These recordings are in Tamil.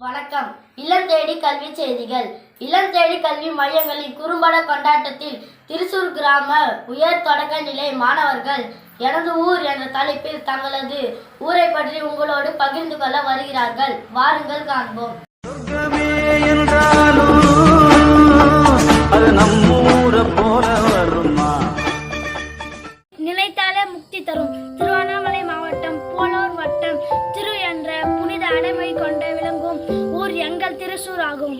வணக்கம். இல்லம் தேடி கல்வி செய்திகள். இல்லம் தேடி கல்வி மையங்களின் குறும்பட கொண்டாட்டத்தில் திருசூர் கிராம உயர் தொடக்க நிலை மாணவர்கள் எனது ஊர் என்ற தலைப்பில் தங்களது ஊரை பற்றி உங்களோடு பகிர்ந்து கொள்ள வருகிறார்கள். வாருங்கள் காண்போம். நினைத்தாலே முக்தி தரும். திருவண்ணாமலை எங்கள் ஆகும்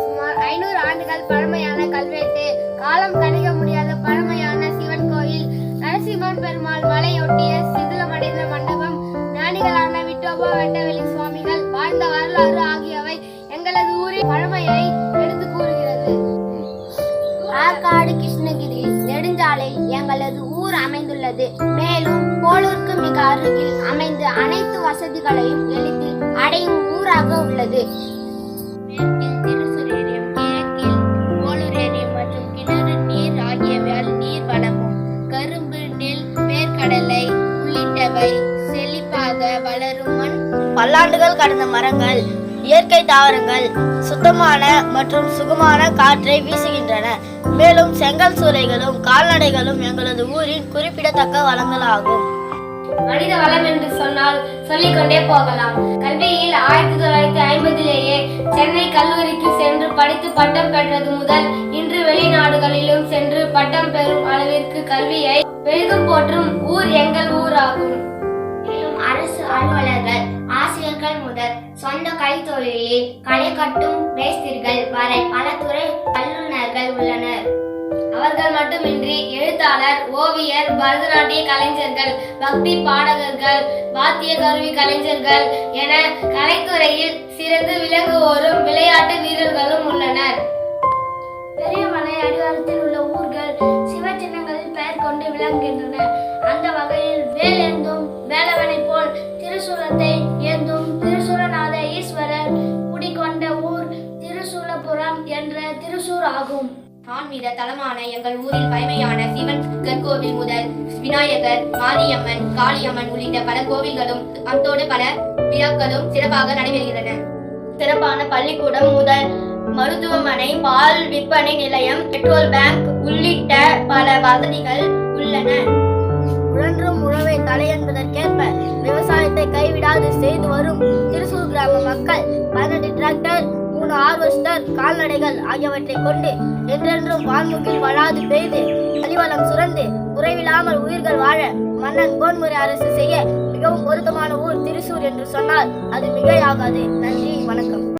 சுமார் ஐநூறு ஆண்டுகள் பழமையான கல்வெட்டு காலம் கணிக்க முடியாத பழமையான சிவன் கோயில் நரசிம்மன் பெருமாள் மலையொட்டிய சிதிலமடைந்த மண்டபம் ஞானிகளான விட்டோபா வெட்டவெளி சுவாமிகள் வாழ்ந்த வரலாறு ஆகியவை எங்களது ஊரின் பழமையை எடுத்து கூறுகிறது. ஆற்காடு கிருஷ்ணகிரி நெடுஞ்சாலை எங்களது ஊர் அமைந்துள்ளது. மேலும் போலூருக்கு மிக அருகில் அமைந்து அனைத்து வசதிகளையும் எளிதில் அடையும் ஊராக உள்ளது. பல்லாண்டுகள் கடந்த மரங்கள் இயற்கை தாவரங்கள் சுத்தமான மற்றும் சுகமான காற்றை வீசுகின்றன. மேலும் செங்கல் சூளைகளும் கால்நடைகளும் எங்களது ஊரின் குறிப்பிடத்தக்க வளங்களாகும். மனித வளம் என்று சொன்னால் சொல்லிக்கொண்டே போகலாம். கல்வியில் ஆயிரத்தி தொள்ளாயிரத்தி ஐம்பதிலேயே சென்னை கல்லூரிக்கு சென்று படித்து பட்டம் பெற்றது முதல் இன்று வெளிநாடுகளிலும் சென்று பட்டம் பெறும் அளவிற்கு கல்வியை பெரிதும் போற்றும் ஊர் எங்கள் ஊராகும். மேலும் அரசு அலுவலர்கள் ஆசிரியர்கள் முதல் சொந்த கைத்தொழிலில் களை கட்டும் மேஸ்திரிகள் வரை பல துறை வல்லுநர்கள் உள்ளனர். அவர்கள் மட்டுமின்றி எழுத்தாளர் ஓவியர் பரதநாட்டிய கலைஞர்கள் பக்தி பாடகர்கள் வாத்திய கருவி கலைஞர்கள் என கலைத்துறையில் சிறந்து விளங்குவோரும் விளையாட்டு வீரர்களும் உள்ளனர். பெரியமலை அடிவாரத்தில் உள்ள ஊர்கள் சிவ சின்னங்களில் பெயர் கொண்டு விளங்குகின்றன. ஆகும். ஆன்மீக தலமான எங்கள் ஊரில் பழமையான சிவன் கற்கோவில் முதல் விநாயகர் மாரியம்மன் காளியம்மன் உள்ளிட்ட பல கோவில்களும் அத்தோடு பல விழாக்களும் சிறப்பாக நடைபெறுகின்றன. சிறப்பான பள்ளிக்கூடம் முதல் மருத்துவமனை பால் விற்பனை நிலையம் பெட்ரோல் பேங்க் உள்ளிட்ட பல வசதிகள் உள்ளன. உழன்றும் உழவை தலை என்பதற்கேற்ப விவசாயத்தை கைவிடாது செய்து வரும் திருசூர் கிராம மக்கள் பதினெட்டு டிராக்டர் ஹார்வெஸ்டர் கால்நடைகள் ஆகியவற்றை கொண்டு என்றென்றும் வான்முகில் வளாது பெய்து அலிவலம் சுரந்து குறைவில்லாமல் உயிர்கள் வாழ மன்னன் கோன்முறை அரசு செய்ய மிகவும் பொருத்தமான ஊர் திருசூர் என்று சொன்னால் அது மிகையாகாது. நன்றி வணக்கம்.